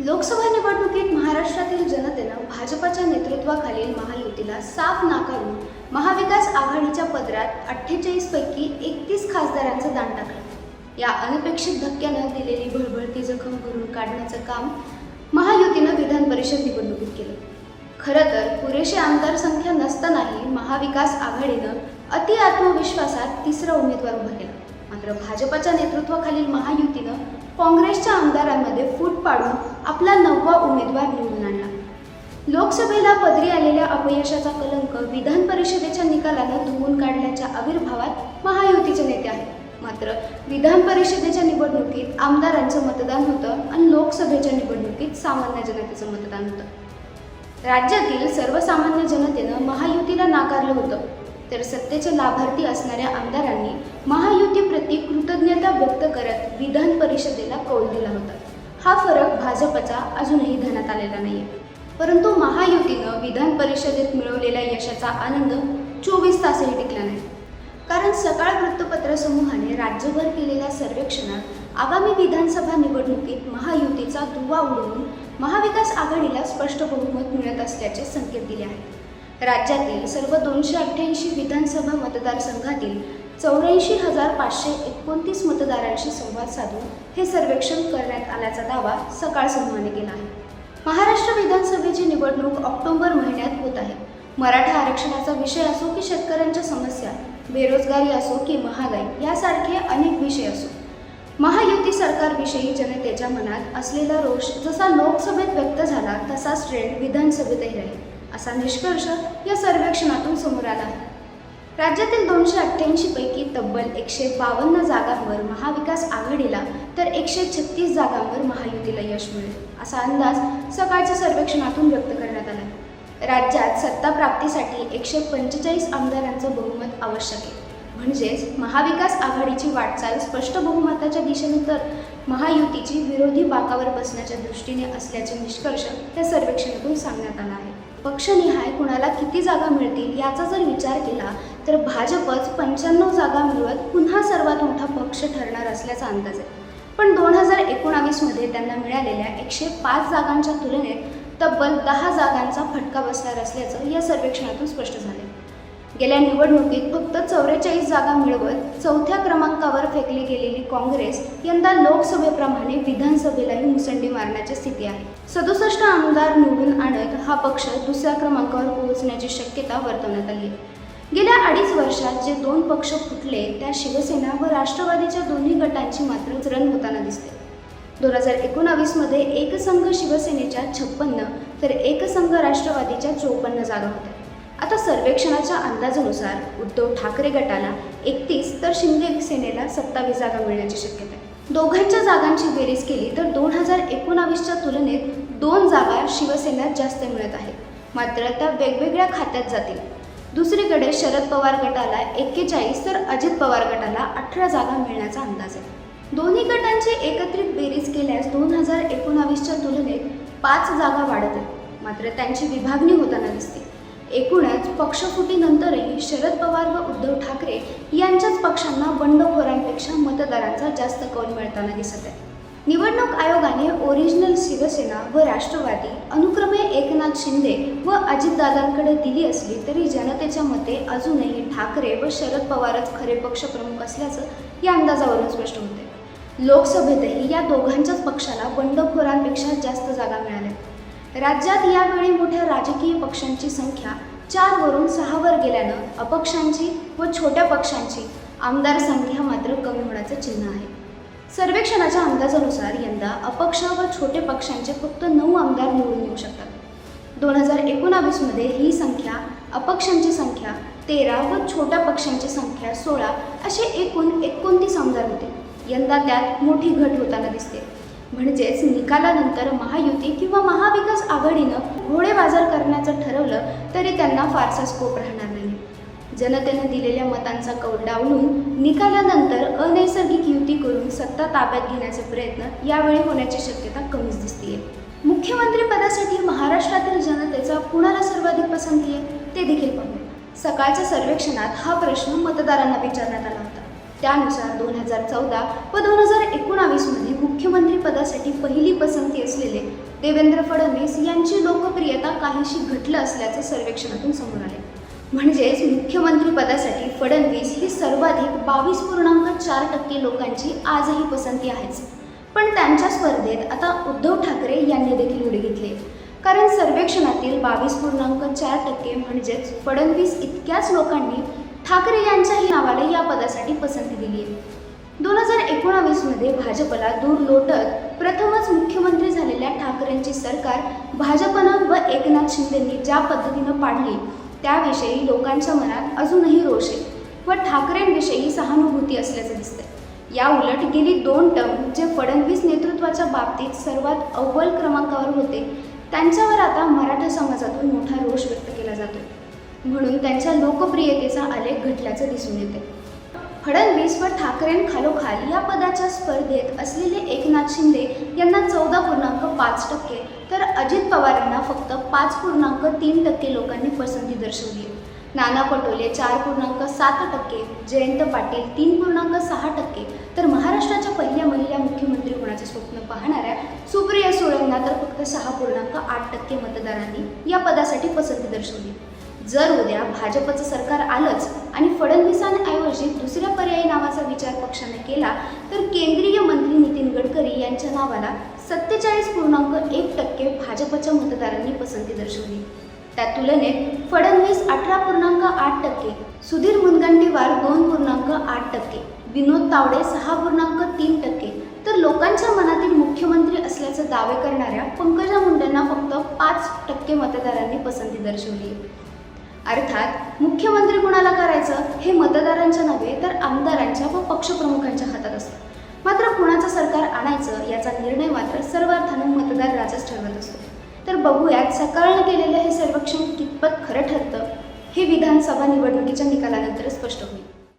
लोकसभा निवडणुकीत महाराष्ट्रातील जनतेनं भाजपच्या नेतृत्वाखालील महायुतीला साफ नाकारून महाविकास आघाडीच्या पदरात अठ्ठेचाळीस पैकी एकतीस खासदारांचं दान टाकलं. या अनपेक्षित धक्क्यानं दिलेली भळभळती जखम भरून काढण्याचं काम महायुतीनं विधान परिषद निवडणुकीत केलं. खरं तर पुरेशी आमदार संख्या नसतानाही महाविकास आघाडीनं अति आत्मविश्वासात तिसरा उमेदवार उभा केला. मात्र भाजपच्या नेतृत्वाखालील महायुतीनं काँग्रेसच्या आमदारांमध्ये फूट पाडून आपला नववा उमेदवार निवडून आणला. लोकसभेला पदरी आलेल्या अपयशाचा कलंक विधान परिषदेच्या निकालानं धुवून काढल्याच्या आविर्भावात महायुतीचे नेते आहेत. मात्र विधान परिषदेच्या निवडणुकीत आमदारांचं मतदान होतं आणि लोकसभेच्या निवडणुकीत सामान्य जनतेचं मतदान होतं. राज्यातील सर्वसामान्य जनतेनं महायुतीला नाकारलं होतं. तर सत्तेचे लाभार्थी असणाऱ्या आमदारांनी महायुतीप्रती कृतज्ञता व्यक्त करत विधान परिषदेला कौल दिला होता. हा फरक भाजपचा अजूनही ध्यानात आलेला नाही परंतु महायुतीनं विधान परिषदेत मिळवलेल्या यशाचा आनंद चोवीस तासही टिकला नाही. कारण सकाळ वृत्तपत्र समूहाने राज्यभर केलेल्या सर्वेक्षणात आगामी विधानसभा निवडणुकीत महायुतीचा दुवा उडवून महाविकास आघाडीला स्पष्ट बहुमत मिळत असल्याचे संकेत दिले आहेत. राज्यातील सर्व दोनशे अठ्ठ्याऐंशी विधानसभा मतदारसंघातील चौऱ्याऐंशी हजार पाचशे एकोणतीस मतदारांशी संवाद साधून हे सर्वेक्षण करण्यात आल्याचा दावा सकाळ समूहाने केला आहे. महाराष्ट्र विधानसभेची निवडणूक ऑक्टोबर महिन्यात होत आहे. मराठा आरक्षणाचा विषय असो की शेतकऱ्यांच्या समस्या बेरोजगारी असो की महागाई यासारखे अनेक विषय असो. महायुती सरकारविषयी जनतेच्या मनात असलेला रोष जसा लोकसभेत व्यक्त झाला तसाच ट्रेंड विधानसभेतही राहील. असा निष्कर्ष या सर्वेक्षणातून समोर आला. आहे राज्यातील दोनशे अठ्ठ्याऐंशी पैकी तब्बल एकशे बावन्न जागांवर महाविकास आघाडीला तर एकशे छत्तीस जागांवर महायुतीला यश मिळेल असा अंदाज सकाळच्या सर्वेक्षणातून व्यक्त करण्यात आला. आहे राज्यात सत्ता प्राप्तीसाठी एकशे पंचेचाळीस आमदारांचं बहुमत आवश्यक आहे. म्हणजेच महाविकास आघाडीची वाटचाल स्पष्ट बहुमताच्या दिशेने तर महायुतीची विरोधी बाकावर बसण्याच्या दृष्टीने असल्याचे निष्कर्ष या सर्वेक्षणातून सांगण्यात आला आहे. पक्षनिहाय कुणाला किती जागा मिळतील याचा जर विचार केला तर भाजपच पंच्याण्णव जागा मिळवत पुन्हा सर्वात मोठा पक्ष ठरणार असल्याचा अंदाज आहे. पण दोन हजार एकोणावीसमध्ये त्यांना मिळालेल्या एकशे पाच जागांच्या तुलनेत तब्बल दहा जागांचा फटका बसणार असल्याचं या सर्वेक्षणातून स्पष्ट झाले गेल्या निवडणुकीत फक्त चौवेचाळीस जागा मिळवत चौथ्या क्रमांकावर फेकली गेलेली काँग्रेस यंदा लोकसभेप्रमाणे विधानसभेलाही मुसंडी मारण्याची स्थिती आहे. सदुसष्ट आमदार निवडून आणत हा पक्ष दुसऱ्या क्रमांकावर पोहोचण्याची शक्यता वर्तवण्यात आली आहे. गेल्या अडीच वर्षात जे दोन पक्ष फुटले त्या शिवसेना व राष्ट्रवादीच्या दोन्ही गटांची मात्र चरण होताना दिसते. दोन हजार एकोणावीसमध्ये एकसंघ शिवसेनेच्या छप्पन्न तर एकसंघ राष्ट्रवादीच्या चोपन्न जागा होत्या. आता सर्वेक्षणाच्या अंदाजानुसार उद्धव ठाकरे गटाला एकतीस तर शिंदे सेनेला सत्तावीस जागा मिळण्याची शक्यता आहे. दोघांच्या जागांची बेरीज केली तर दोन हजार एकोणावीसच्या तुलनेत दोन जागा शिवसेनेत जास्त मिळत आहेत मात्र त्या वेगवेगळ्या खात्यात जातील. दुसरीकडे शरद पवार गटाला एक्केचाळीस तर अजित पवार गटाला अठरा जागा मिळण्याचा अंदाज आहे. दोन्ही गटांची एकत्रित बेरीज केल्यास दोन हजार एकोणावीसच्या तुलनेत पाच जागा वाढत आहेत. मात्र त्यांची विभागणी होताना दिसते. एकूणच पक्षफुटीनंतरही शरद पवार व उद्धव ठाकरे यांच्याच पक्षांना बंडखोरांपेक्षा मतदारांचा जास्त कौल मिळताना दिसत आहे निवडणूक आयोगाने ओरिजिनल शिवसेना व राष्ट्रवादी अनुक्रमे एकनाथ शिंदे व अजितदादांकडे दिली असली तरी जनतेच्या मते अजूनही ठाकरे व शरद पवारच खरे पक्षप्रमुख असल्याचं या अंदाजावरून स्पष्ट होते. लोकसभेतही या दोघांच्याच पक्षाला बंडखोरांपेक्षा जास्त जागा मिळाल्या. राज्यात यावेळी मोठ्या राजकीय पक्षांची संख्या चारवरून सहावर गेल्यानं अपक्षांची व छोट्या पक्षांची आमदार संख्या मात्र कमी होण्याचं चिन्ह आहे. सर्वेक्षणाच्या अंदाजानुसार यंदा अपक्ष व छोटे पक्षांचे फक्त नऊ आमदार निवडून येऊ शकतात. दोन हजार एकोणावीसमध्ये ही संख्या अपक्षांची संख्या तेरा व छोट्या पक्षांची संख्या सोळा असे एकूण एकोणतीस आमदार होते. यंदा त्यात मोठी घट होताना दिसते. म्हणजेच निकालानंतर महायुती किंवा महाविकास आघाडीनं घोडे बाजार करण्याचं ठरवलं तरी त्यांना फारसा स्कोप राहणार नाही. जनतेनं दिलेल्या मतांचा कौल डावलून निकालानंतर अनैसर्गिक युती करून सत्ता ताब्यात घेण्याचे प्रयत्न यावेळी होण्याची शक्यता कमीच दिसतीये. मुख्यमंत्री पदासाठी महाराष्ट्रातील जनतेचा कुणाला सर्वाधिक पसंती आहे ते देखील पाहू सकाळच्या सर्वेक्षणात हा प्रश्न मतदारांना विचारण्यात आला होता. त्यानुसार दोन हजार चौदा व दोन हजार एकोणावीसमध्ये मुख्यमंत्री पदासाठी पहिली पसंती असलेले देवेंद्र फडणवीस यांची लोकप्रियता काहीशी घटलं असल्याचं सर्वेक्षणातून समोर आले. म्हणजेच मुख्यमंत्री पदासाठी फडणवीस ही सर्वाधिक बावीस पूर्णांक चार टक्के लोकांची आजही पसंती आहेच. पण त्यांच्या स्पर्धेत आता उद्धव ठाकरे यांनी देखील उडी घेतली. कारण सर्वेक्षणातील बावीस पूर्णांक चार टक्के म्हणजेच फडणवीस इतक्याच लोकांनी ठाकरे यांच्याही नावाने या पदासाठी पसंती दिली आहे. दोन हजार एकोणावीसमध्ये भाजपला दूर लोटत प्रथमच मुख्यमंत्री झालेल्या ठाकरेंची सरकार भाजपनं व एकनाथ शिंदेंनी ज्या पद्धतीनं पाडली त्याविषयी लोकांच्या मनात अजूनही रोष आहे व ठाकरेंविषयी सहानुभूती असल्याचं दिसतंय. या उलट गेली दोन टर्म जे फडणवीस नेतृत्वाच्या बाबतीत सर्वात अव्वल क्रमांकावर होते त्यांच्यावर आता मराठा समाजातून मोठा रोष व्यक्त केला जातोय. म्हणून त्यांच्या लोकप्रियतेचा आलेख घटल्याचं दिसून येते. फडणवीस व ठाकरेंखालोखाल या पदाच्या स्पर्धेत असलेले एकनाथ शिंदे यांना चौदा पूर्णांक पाच टक्के तर अजित पवारांना फक्त पाच पूर्णांक तीन टक्के लोकांनी पसंती दर्शवली. आहे नाना पटोले चार पूर्णांक सात टक्के जयंत पाटील तीन पूर्णांक सहा टक्के तर महाराष्ट्राच्या पहिल्या महिला मुख्यमंत्री होण्याचे स्वप्न पाहणाऱ्या सुप्रिया सुळेंना तर फक्त सहा पूर्णांक आठ टक्के मतदारांनी या पदासाठी पसंती दर्शवली. जर उद्या भाजपचं सरकार आलंच आणि फडणवीसांऐवजी दुसऱ्या पर्यायी नावाचा विचार पक्षाने केला तर केंद्रीय मंत्री नितीन गडकरी यांच्या नावाला सत्तेचाळीस पूर्णांक एक टक्के भाजपच्या मतदारांनी पसंती दर्शवली. त्या तुलनेत फडणवीस अठरा पूर्णांक आठ टक्के सुधीर मुनगंटीवार दोन पूर्णांक आठ टक्के विनोद तावडे सहा पूर्णांक तीन टक्के. तर लोकांच्या मनातील मुख्यमंत्री असल्याचे दावे करणाऱ्या पंकजा मुंडेंना फक्त पाच टक्के मतदारांनी पसंती दर्शवली. अर्थात मुख्यमंत्री कोणाला करायचं हे मतदारांच्या नव्हे तर आमदारांच्या व पक्षप्रमुखांच्या हातात असतं. मात्र कुणाचं सरकार आणायचं याचा निर्णय मात्र सर्वार्थानं मतदार राजाच ठरवत असतो. तर बघूयात सकाळनं केलेलं हे सर्वेक्षण कितपत खरं ठरतं हे विधानसभा निवडणुकीच्या निकालानंतर स्पष्ट होईल.